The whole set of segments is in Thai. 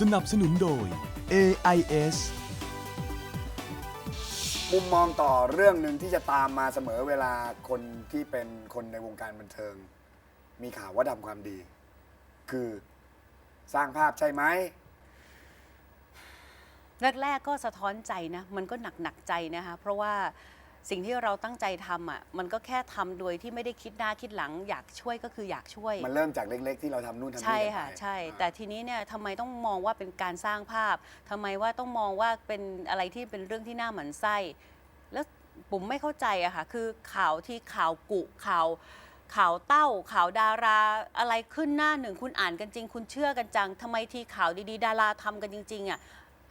สนับสนุนโดย AIS มุมมองต่อเรื่องหนึ่งที่จะตามมาเสมอเวลาคนที่เป็นคนในวงการบันเทิง มีข่าวว่าทำความดี คือสร้างภาพใช่ไหม แรกๆก็สะท้อนใจนะ มันก็หนักหนักๆใจนะคะ เพราะว่า สิ่งที่เราตั้งใจทำอะมันก็แค่ทำโดยที่ไม่ได้คิดหน้าคิดหลัง อยากช่วยก็คืออยากช่วย มันเริ่มจากเล็กๆ ที่เราทำนู่นทำนี่ใช่กันไปค่ะใช่อ่าแต่ทีนี้เนี่ยทำไมต้องมองว่าเป็นการสร้างภาพทำไมว่าต้องมองว่าเป็นอะไรที่เป็นเรื่องที่น่าหมั่นไส้ แล้วผมไม่เข้าใจอะค่ะคือข่าวที่ข่าวกุข่าวข่าวเต้าข่าวดาราอะไรขึ้นหน้าหนึ่งคุณอ่านกันจริง คุณเชื่อกันจังทำไมทีข่าวดีๆ ดาราทำกันจริงๆอะ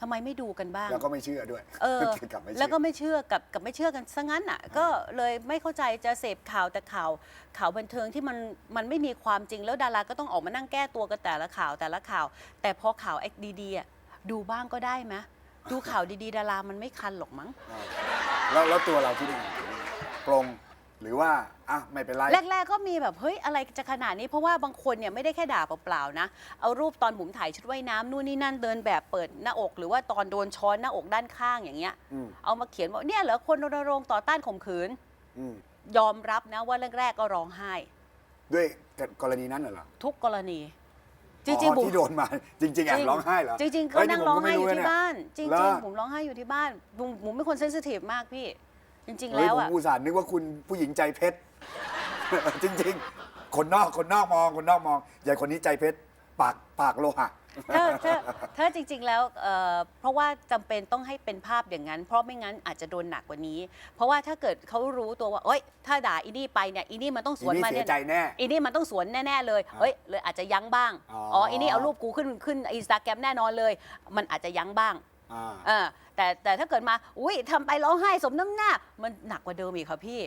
ทำไมไม่ดูกันบ้าง แล้วก็ไม่เชื่อด้วยเออ กลับไม่เชื่อ แล้วก็ไม่เชื่อกับกับไม่เชื่อกันซะงั้นอะก็เลยไม่เข้าใจจะเสพข่าวแต่ข่าวข่าวบันเทิงที่มันมันไม่มีความจริงแล้วดาราก็ต้องออกมานั่งแก้ตัวกันแต่ละข่าวแต่ละข่าว แต่พอข่าวไอ้ดีๆอะดูบ้างก็ได้ไหมดูข่าวดีๆ ดารามันไม่คันหรอกมั้งอ่าแล้วแล้วตัวเราคิดยังไงปรง หรือว่าอะไม่เป็นไร แรก ๆ ก็มีแบบเฮ้ยอะไรจะขนาดนี้เพราะว่าบางคนเนี่ยไม่ได้แค่ด่าเปล่าๆนะ เอารูปตอนผมถ่ายชุดว่ายน้ำนู่นนี่นั่นเดินแบบเปิดหน้าอก หรือว่าตอนโดนช้อนหน้าอกด้านข้างอย่างเงี้ย อืม เอามาเขียนว่าเนี่ยเหรอคนรณรงค์ต่อต้านข่มขืน อืมยอมรับนะว่าแรกๆก็ร้องไห้ ด้วยกรณีนั้นเหรอทุกกรณี จริงอ๋อๆผมที่โดนมา จริง ๆแอบร้องไห้เหรอจริงๆฮ้เขานั่งร้องไห้อยู่ที่นี่ผมก็ม่ะบ้านจเหรริงอๆผมร้องไห้อยู่ที่บ้านผมผมเป็นคนเซนซิทีฟมากพี่ จริง ๆ เฮ้ยแล้วผมอะ อุตส่าห์นึกว่าคุณผู้หญิงใจเพชร จริง ๆ คนนอกคนนอกมองคนนอกมองอย่าคนนี้ใจเพชรปากปากโลหะถ้าถ้าถ้าจริง ๆ แล้วเอ่อเพราะว่าจำเป็นต้องให้เป็นภาพอย่างนั้น เพราะไม่งั้นอาจจะโดนหนักกว่านี้ เพราะว่าถ้าเกิดเขารู้ตัวว่าเอ้ย ถ้าด่าอีนี่ไปเนี่ยอีนี่มันต้องสวนอีนี่มาเสียเนี่ยใจแน่อีนี่มันต้องสวนแน่ๆเลยเอ้ยเลยอาจจะยั้งบ้างอ๋ออ๋อ๋ออีนี่เอารูปกูขึ้นขึ้นอินสตาแกรมแน่นอนเลย มันอาจจะยั้งบ้าง อ่า เออแต่แต่ถ้าเกิดมา อุ้ยทำไปร้องไห้สมน้ำหน้า มันหนักกว่าเดิมอีกค่ะพี่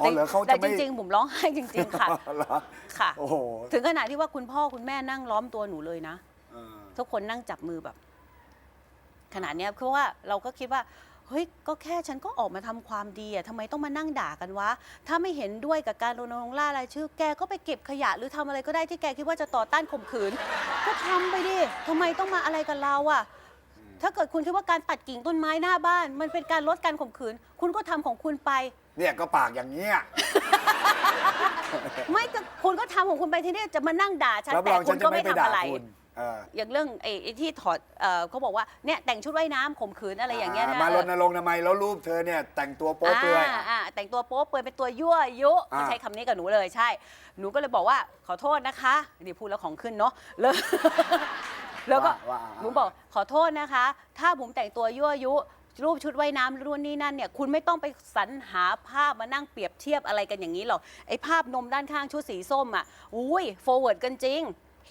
อ๋อเหรอเขาแต่จะจไม่ริงๆผมร้องไห้จริง ๆ ค่ะ เหรอค่ะ โอ้โหถึงขนาดที่ว่าคุณพ่อคุณแม่นั่งล้อมตัวหนูเลยนะ เออทุกคนนั่งจับมือแบบ ขนาดเนี้ยคือว่าเราก็คิดว่าเฮ้ยก็แค่ฉันก็ออกมาทำความดีอะทำไมต้องมานั่งด่ากันวะ ถ้าไม่เห็นด้วยกับการรณรงค์ล่ารายชื่อ แกก็ไปเก็บขยะหรือทำอะไรก็ได้ที่แกคิดว่าจะต่อต้านข่มขืน ก็ทำไปดิทำไมต้องมาอะไรกับเราอะ ถ้าเกิดคุณคิดว่าการตัดกิ่งต้นไม้หน้าบ้าน มันเป็นการลดการข่มขืน คุณก็ทำของคุณไป เนี่ยก็ปากอย่างเงี้ย ไม่ก็คุณก็ทำของคุณไปที่นี่จะมานั่งด่าฉันรับแต่รองคุฉัณนก็จะไม่ไม่ไปทำด่าอะไร คุณเอออย่างเรื่องไอ้ไอ้ที่ถอดเอ่อเขาบอกว่าเนี่ยแต่งชุดว่ายน้ำข่มขืนอะไรอย่างเงี้ยนะมารณรงค์ทำไมแล้วรูปเธอเนี่ยแต่งตัวโป๊เปลือยาอ่าแต่งตัวโป๊เปลือยเป็นตัวยั่วยุอ่าเขาใช้คำนี้กับหนูเลยใช่ หนูก็เลยบอกว่าขอโทษนะคะนี่พูดแล้วของขึ้นเนาะแล้ว แล้วก็ว่าหนูบอกขอโทษนะคะ ถ้าผมแต่งตัวยั่วยุ รูปชุดว่ายน้ำรุ่นนี้นั่นเนี่ยคุณไม่ต้องไปสรรหาภาพมานั่งเปรียบเทียบอะไรกันอย่างนี้หรอกไอ้ภาพนมด้านข้างชุดสีส้มอะอุ้ยโฟเวิร์ดกันจริง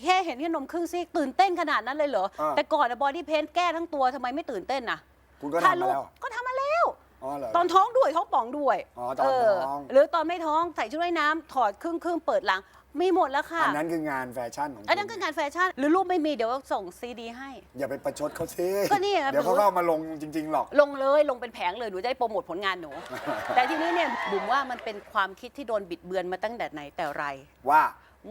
แค่เห็นแค่นมครึ่งซีกตื่นเต้นขนาดนั้นเลยเหรอ อ่า แต่ก่อนอะบอดี้เพนแก้ทั้งตัวทำไมไม่ตื่นเต้นน่ะคุณก็ถ้าทำมาลูกแล้วก็ทำมาแล้ว อ๋อเหรอ ตอนท้องด้วยท้องป่องด้วยอ๋อตอนเท้องหรือตอนไม่ท้องใส่ชุดว่ายน้ำถอดครึ่งครึ่งเปิดหลัง มีหมดแล้วค่ะ อันนั้นคืองานแฟชั่นของอันนั้นคุคือณงานแฟชั่น หรือรูปไม่มีเดี๋ยวส่งซีดีให้ อย่าไปประชดเขาสิก็นี่ไงเดี๋ยวเขาก็เอามาลงจริง ๆ หรอก ลงเลยลงเป็นแผงเลยหนูจะได้โปรโมทผลงานหนู แต่ทีนี้เนี่ยบุ๋มว่ามันเป็นความคิดที่โดนบิดเบือนมาตั้งแต่ไหนแต่ไร ว่า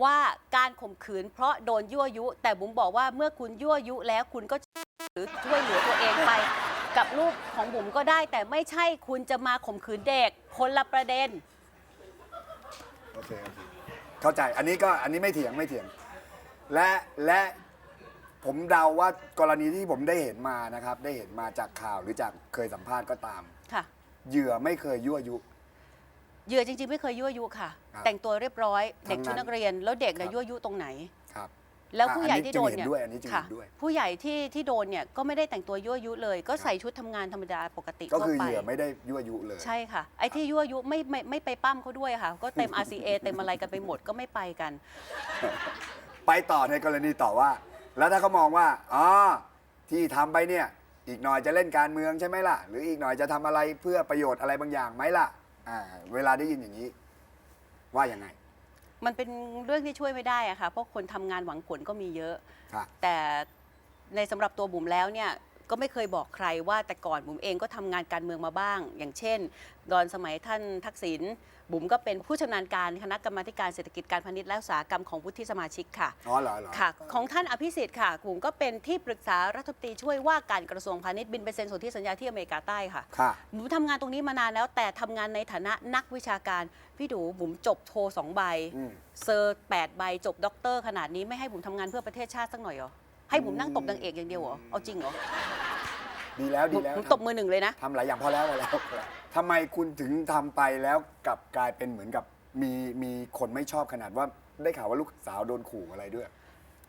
ว่าการข่มขืนเพราะโดนยั่วยุ แต่บุ๋มบอกว่าเมื่อคุณยั่วยุแล้วคุณก็หรือช่วยเหลือตัวเองไป กับรูปของบุ๋มก็ได้ แต่ไม่ใช่คุณจะมาข่มขืนเด็กคนละประเด็น โอเคโอเค เข้าใจอันนี้ก็อันนี้ไม่เถียงไม่เถียง และและผมเดาว่ากรณีที่ผมได้เห็นมานะครับ ได้เห็นมาจากข่าวหรือจากเคยสัมภาษณ์ก็ตาม ค่ะ เหยื่อไม่เคยยั่วยุ เหยื่อจริงๆ ไม่เคยยั่วยุค่ะ ครับแต่งตัวเรียบร้อยทั้เด็กงนั้นชุดนักเรียน แล้วเด็กเนี่ยครับ ยั่วยุตรงไหนครับ แล้วอะผู้ใหญ่อันนี้ที่โดนจึงเห็นเนี่ยด้วยอันนี้จึงเห็นค่ะด้วย ผู้ใหญ่ที่ที่โดนเนี่ยก็ไม่ได้แต่งตัวยั่วยุเลย ก็ใส่ชุดทำงานธรรมดาปกติก็ทั่วคือไปเหยื่อไม่ได้ยั่วยุเลย ใช่ค่ะ ไอ้ที่ยั่วยุไม่ไม่ไม่ไปปั้มเขาด้วยค่ะ ก็เต็ม RCA เต็มอะไรกันไปหมดก็ไม่ไปกัน ไปต่อในกรณีต่อว่า แล้วถ้าเขามองว่าอ๋อที่ทำไปเนี่ย อีกหน่อยจะเล่นการเมืองใช่ไหมล่ะ หรืออีกหน่อยจะทำอะไรเพื่อประโยชน์อะไรบางอย่างไหมล่ะอ่าเวลาได้ยินอย่างนี้ ว่ายังไง มันเป็นเรื่องที่ช่วยไม่ได้อะค่ะเพราะคนทำงานหวังผลก็มีเยอะค่ะแต่ในสำหรับตัวบุ๋มแล้วเนี่ยก็ไม่เคยบอกใครว่าแต่ก่อนบุ๋มเองก็ทำงานการเมืองมาบ้าง อย่างเช่นตอนสมัยท่านทักษิณ บุ๋มก็เป็นผู้ชำนาญการคณะกรรมาธิการเศรษฐกิจการพาณิชย์และอุตสาหกรรมของวุฒิสมาชิกค่ะ อ๋อเหรอเหรอ ค่ะ ของท่านอภิสิทธิ์ค่ะบุ๋มก็เป็นที่ปรึกษารัฐมนตรีช่วยว่าการกระทรวงพาณิชย์บินไปเซ็นสนธิสัญญาที่อเมริกาใต้ค่ะ ค่ะ บุ๋มทำงานตรงนี้มานานแล้วแต่ทำงานในฐานะนักวิชาการ พี่ดูบุ๋มจบโทสองใบ อืม เซอร์แปดใบจบด็อกเตอร์ขนาดนี้ไม่ให้บุ๋มทำงานเพื่อประเทศชาติสักหน่อยเหรอ ให้บุ๋มนั่งตบนางเอกอย่างเดียวเหรอ เอาจริงเหรอดีแล้วดีบุ๋มแล้วบุ๋มตบมือหนึ่งเลยนะ ทำหลายอย่างพอแล้วพอแล้ว ทำไมคุณถึงทำไปแล้วกลับกลายเป็นเหมือนกับมีมีคนไม่ชอบขนาดว่าได้ข่าวว่าลูกสาวโดนขู่อะไรด้วย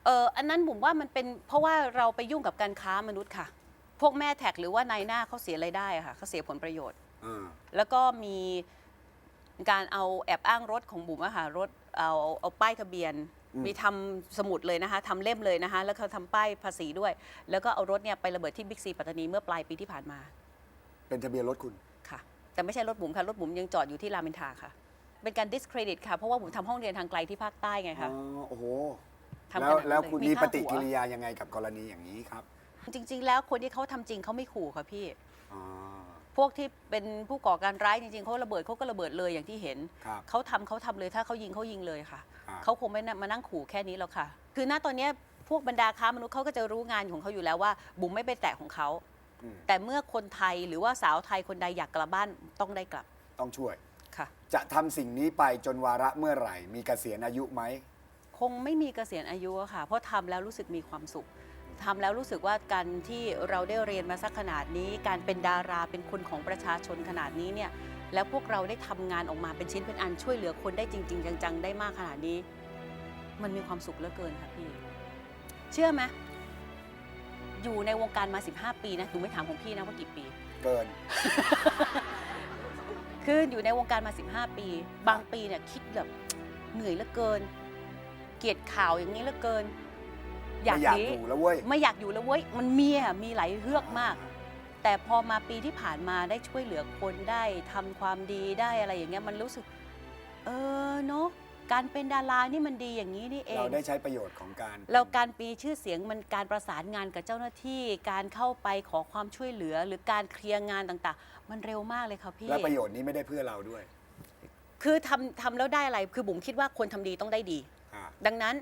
เอออันนั้นบุ๋มว่ามันเป็นเพราะว่าเราไปยุ่งกับการค้ามนุษย์ค่ะ พวกแม่แท็กหรือว่านายหน้าเขาเสียรายได้อะค่ะเขาเสียผลประโยชน์ อ่า แล้วก็มีการเอาแอบอ้างรถของบุ๋มอะค่ะรถเอาเอาป้ายทะเบียนมีทำสมุดเลยนะคะทำเล่มเลยนะคะ แล้วก็ทำป้ายภาษีด้วย แล้วก็เอารถเนี่ยไประเบิดที่บิ๊กซีปัตตานีเมื่อปลายปีที่ผ่านมา เป็นทะเบียนรถคุณค่ะ แต่ไม่ใช่รถบุ๋มค่ะ รถบุ๋มยังจอดอยู่ที่รามอินทราค่ะ เป็นการ discredit ค่ะ เพราะว่าบุ๋มทำห้องเรียนทางไกลที่ภาคใต้ไงอ๋คะอโอ้โหทำแล้วขนาดนั้นแล้วคุณเลยมีมีค่าปฏิหัวกิริยายังไงกับกรณีอย่างนี้ครับจริง ๆ แล้วคนที่เขาทำจริงเขาไม่ขู่ค่ะพี่ อ๋อพวกที่เป็นผู้ก่อการร้ายจริง ๆเขาระเบิดเขาก็ระเบิดเลยอย่างที่เห็น ครับเขาทำเขาทำเลยถ้าเขายิงเขายิงเลยค่ะครับเขาคงไม่มานั่งขู่แค่นี้หรอกค่ะ คือณตอนเนี้ยพวกบรรดาค้ามนุษย์เขาก็จะรู้งานของเขาอยู่แล้วว่า บุ๋มไม่ไปแตะของเขาอืม แต่เมื่อคนไทยหรือว่าสาวไทยคนใดอยากกลับบ้านต้องได้กลับต้องช่วย ค่ะ จะทำสิ่งนี้ไปจนวาระเมื่อไหร่ มีเกษียณอายุไหม คงไม่มีเกษียณอายุอะค่ะ เพราะทำแล้วรู้สึกมีความสุขทำแล้วรู้สึกว่าการที่เราได้เรียนมาสักขนาดนี้ การเป็นดาราเป็นคนของประชาชนขนาดนี้เนี่ยแล้วพวกเราได้ทำงานออกมาเป็นชิ้นเป็นอันช่วยเหลือคนได้จริง ๆ จังๆ ได้มากขนาดนี้ มันมีความสุขเหลือเกินค่ะพี่ เชื่อไหม อยู่ในวงการมา 15 ปีนะหนูไม่ถามของพี่นะว่ากี่ปี เกิน คืออยู่ในวงการมา 15 ปี บางปีเนี่ยคิดแบบเหนื่อยเหลือเกิน เกลียดข่าวอย่างนี้เหลือเกิน อยากไม่อยากหนีอยู่แล้วเว้ยไม่อยากอยู่แล้วเว้ย มันมีอะมีหลายเฮือกมาก แต่พอมาปีที่ผ่านมาได้ช่วยเหลือคนได้ทำความดีได้อะไรอย่างเงี้ยมันรู้สึก เออเนาะ การเป็นดารานี่มันดีอย่างนี้นี่เอง เราได้ใช้ประโยชน์ของการแล้วการมีชื่อเสียงมันการประสานงานกับเจ้าหน้าที่ การเข้าไปขอความช่วยเหลือ หรือการเคลียร์งานต่างๆ มันเร็วมากเลยค่ะพี่ และประโยชน์นี้ไม่ได้เพื่อเราด้วย คือทำทำแล้วได้อะไร คือบุ๋มคิดว่าคนทำดีต้องได้ดี อ่า ดังนั้น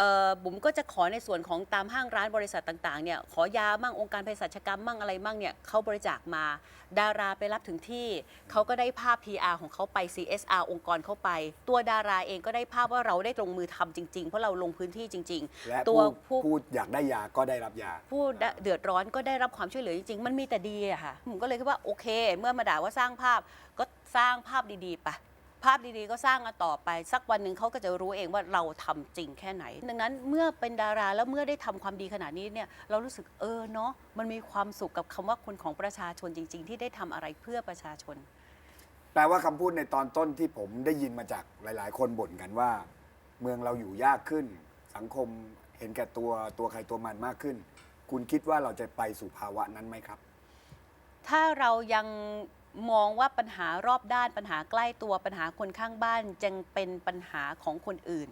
เอ่อบุ๋มก็จะขอในส่วนของตามห้างร้านบริษัทต่างๆเนี่ยขอยามั่งองค์การเภสัชกรรมมั่งอะไรมั่งเนี่ยเขาบริจาคมา ดาราไปรับถึงที่เขาก็ได้ภาพ PR ของเขาไป CSR องค์กรเข้าไป ตัวดาราเองก็ได้ภาพว่าเราได้ลงมือทำจริง ๆ เพราะเราลงพื้นที่จริง และๆ ตัวผู้ผู้ผู้อยากได้ยาก็ได้รับยา ผู้เดือดร้อนก็ได้รับความช่วยเหลือจริงๆ มันมีแต่ดีอะค่ะผมก็เลยคิดว่าโอเค เมื่อมาด่าว่าสร้างภาพก็สร้างภาพดีๆไป ภาพดีๆก็สร้างกันต่อไป สักวันหนึ่งเขาก็จะรู้เองว่าเราทำจริงแค่ไหน ดังนั้นเมื่อเป็นดาราแล้วเมื่อได้ทำความดีขนาดนี้เนี่ยเรารู้สึกเออเนาะมันมีความสุขกับคำว่าคนของประชาชนจริง ๆ ที่ได้ทำอะไรเพื่อประชาชน แปลว่าคำพูดในตอนต้นที่ผมได้ยินมาจากหลาย ๆ คนบ่นกันว่า เมืองเราอยู่ยากขึ้น สังคมเห็นแก่ตัวตัวใครตัวมันมากขึ้น คุณคิดว่าเราจะไปสู่ภาวะนั้นไหมครับ ถ้าเรายัง มองว่าปัญหารอบด้านปัญหาใกล้ตัวปัญหาคนข้างบ้านจึงเป็นปัญหาของคนอื่น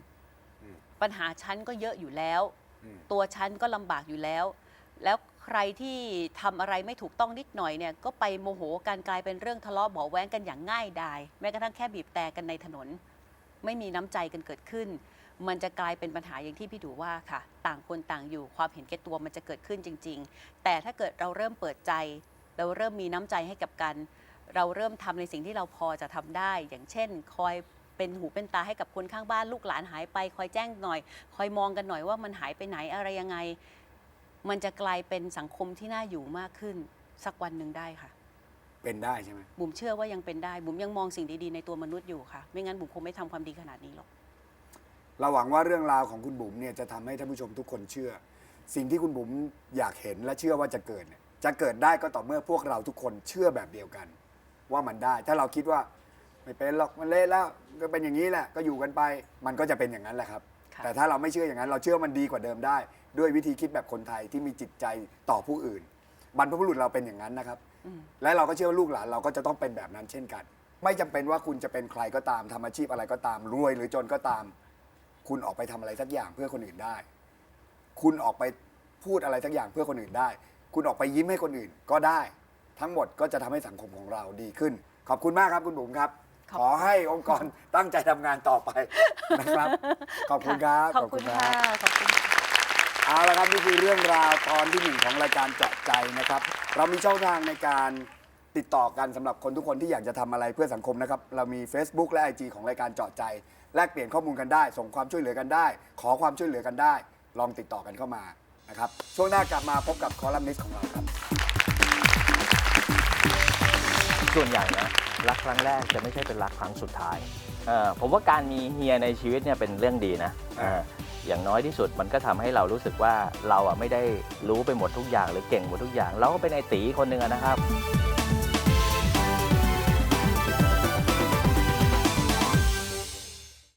อืมปัญหาฉันก็เยอะอยู่แล้วอืมตัวฉันก็ลำบากอยู่แล้ว แล้วใครที่ทำอะไรไม่ถูกต้องนิดหน่อยเนี่ยก็ไปโมโหกันกลายเป็นเรื่องทะเลาะเบาะแว้งกันอย่างง่ายดายแม้กระทั่งแค่บีบแต่กันในถนน ไม่มีน้ำใจกันเกิดขึ้น มันจะกลายเป็นปัญหาอย่างที่พี่ดูว่าค่ะ ต่างคนต่างอยู่ความเห็นแก่ตัวมันจะเกิดขึ้นจริง ๆ แต่ถ้าเกิดเราเริ่มเปิดใจเราเริ่มมีน้ำใจให้กับกัน เราเริ่มทำในสิ่งที่เราพอจะทำได้ อย่างเช่น คอยเป็นหูเป็นตาให้กับคนข้างบ้านลูกหลานหายไป คอยแจ้งหน่อย คอยมองกันหน่อยว่ามันหายไปไหนอะไรยังไง มันจะกลายเป็นสังคมที่น่าอยู่มากขึ้น สักวันหนึ่งได้ค่ะ เป็นได้ใช่ไหมบุ๋มเชื่อว่ายังเป็นได้บุ๋มยังมองสิ่งดีๆในตัวมนุษย์อยู่ค่ะ ไม่งั้นบุ๋มคงไม่ทำความดีขนาดนี้หรอกเราหวังว่าเรื่องราวของคุณบุ๋มเนี่ยจะทำให้ท่านผู้ชมทุกคนเชื่อ สิ่งที่คุณบุ๋มอยากเห็นและเชื่อว่าจะเกิดเนี่ยจะเกิดได้ก็ต่อเมื่อพวกเราทุกคนเชื่อแบบเดียวกัน ว่ามันได้ ถ้าเราคิดว่าไม่เป็นหรอกมันเละแล้วก็เป็นอย่างนี้แหละก็อยู่กันไป มันก็จะเป็นอย่างนั้นแหละครับ ค่ะ แต่ถ้าเราไม่เชื่ออย่างนั้นเราเชื่อว่ามันดีกว่าเดิมได้ ด้วยวิธีคิดแบบคนไทยที่มีจิตใจต่อผู้อื่น บรรพบุรุษเราเป็นอย่างนั้นนะครับอืมและเราก็เชื่อว่าลูกหลานเราก็จะต้องเป็นแบบนั้นเช่นกัน ไม่จำเป็นว่าคุณจะเป็นใครก็ตามทำอาชีพอะไรก็ตามรวยหรือจนก็ตาม คุณออกไปทำอะไรสักอย่างเพื่อคนอื่นได้ คุณออกไปพูดอะไรสักอย่างเพื่อคนอื่นได้ คุณออกไปยิ้มให้คนอื่นก็ได้ ทั้งหมดก็จะทำให้สังคมของเราดีขึ้น ขอบคุณมากครับคุณบุ๋มครับ ขอบ ขอให้องค์กรตั้งใจทำงานต่อไปนะครับ ขอบคุณครับขอบคุณค่ะขอบคุณค่ะเอาละครับนี่คือเรื่องราวตอนที่หนึ่งของรายการเจาะใจนะครับ เรามีช่องทางในการติดต่อกันสำหรับคนทุกคนที่อยากจะทำอะไรเพื่อสังคมนะครับ เรามี Facebook และ IG ของรายการเจาะใจ แลกเปลี่ยนข้อมูลกันได้ ส่งความช่วยเหลือกันได้ ขอความช่วยเหลือกันได้ ลองติดต่อกันเข้ามานะครับช่วงหน้ากลับมาพบกับคอลัมนิสต์ของเราครับ ส่วนใหญ่นะรักครั้งแรกจะไม่ใช่เป็นรักครั้งสุดท้ายเออผมว่าการมีเฮียในชีวิตเนี่ยเป็นเรื่องดีนะเอออย่างน้อยที่สุดมันก็ทำให้เรารู้สึกว่าเราอะไม่ได้รู้ไปหมดทุกอย่างหรือเก่งหมดทุกอย่าง เราก็เป็นไอตีคนหนึ่งอะนะครับ